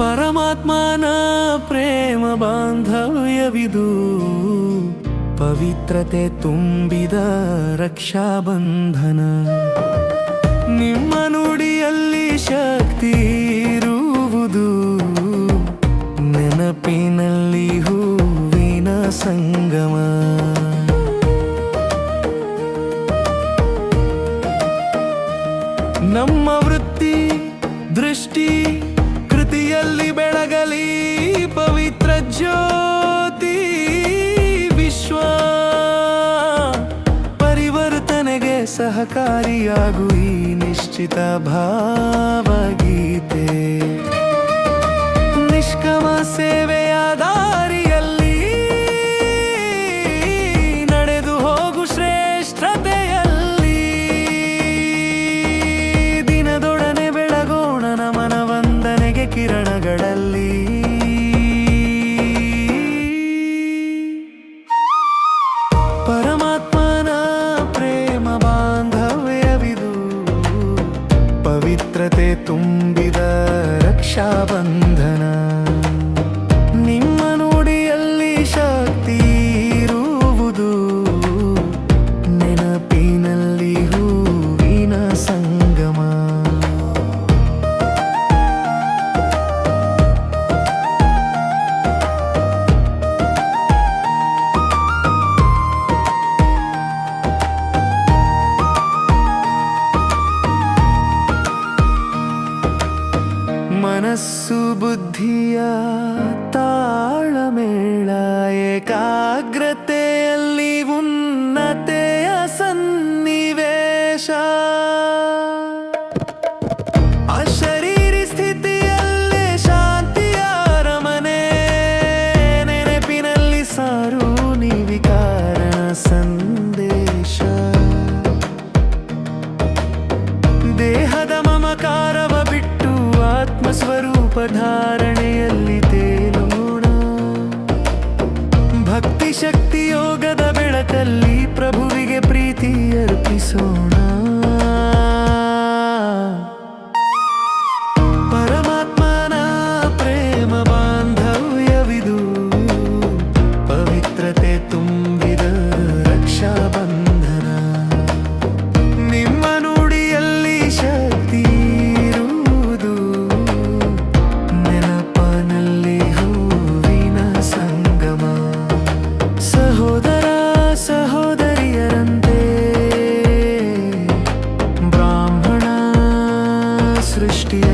ಪರಮಾತ್ಮನ ಪ್ರೇಮ ಬಾಂಧವ್ಯವಿದು. ಪವಿತ್ರತೆ ತುಂಬಿದ ರಕ್ಷಾಬಂಧನ. ನಿಮ್ಮ ನುಡಿಯಲ್ಲಿ ಶಕ್ತಿ ಇರುವುದು. ನೆನಪಿನಲ್ಲಿ ಹೂವಿನ ಸಂಗಮ. ನಮ್ಮ ವೃತ್ತಿ, ದೃಷ್ಟಿ ಕೃತಿಯಲ್ಲಿ ಬೆಳಗಲಿ ಪವಿತ್ರ ಜ್ಯೋತಿ ವಿಶ್ವ. ಪರಿವರ್ತನೆಗೆ ಸಹಕಾರಿಯಾಗು ಈ ನಿಶ್ಚಿತ ಭಾವಗೀತೆ. ನಿಷ್ಕಮ ಸೇವೆಯ ಕಿರಣಗಳಲ್ಲಿ. ಪರಮಾತ್ಮನ ಪ್ರೇಮ ಬಾಂಧವ್ಯವಿದು. ಪವಿತ್ರತೆ ತುಂಬಿದ ರಕ್ಷಾಬಂಧನ. ಮನಸ್ಸು ಬುದ್ಧಿಯ ತಾಳಮೇಳ ಏಕಾಗ್ರತೆಯಲ್ಲಿ ಉನ್ನತೆಯ ಸನ್ನಿವೇಶ. ಅಶರೀರಿ ಸ್ಥಿತಿಯಲ್ಲೇ ಶಾಂತಿಯ ರಮನೆ ನೆನಪಿನಲ್ಲಿ ಸಾರು should ಬ್ರಾಹ್ಮಣ ಸೃಷ್ಟಿಯಲ್ಲಿ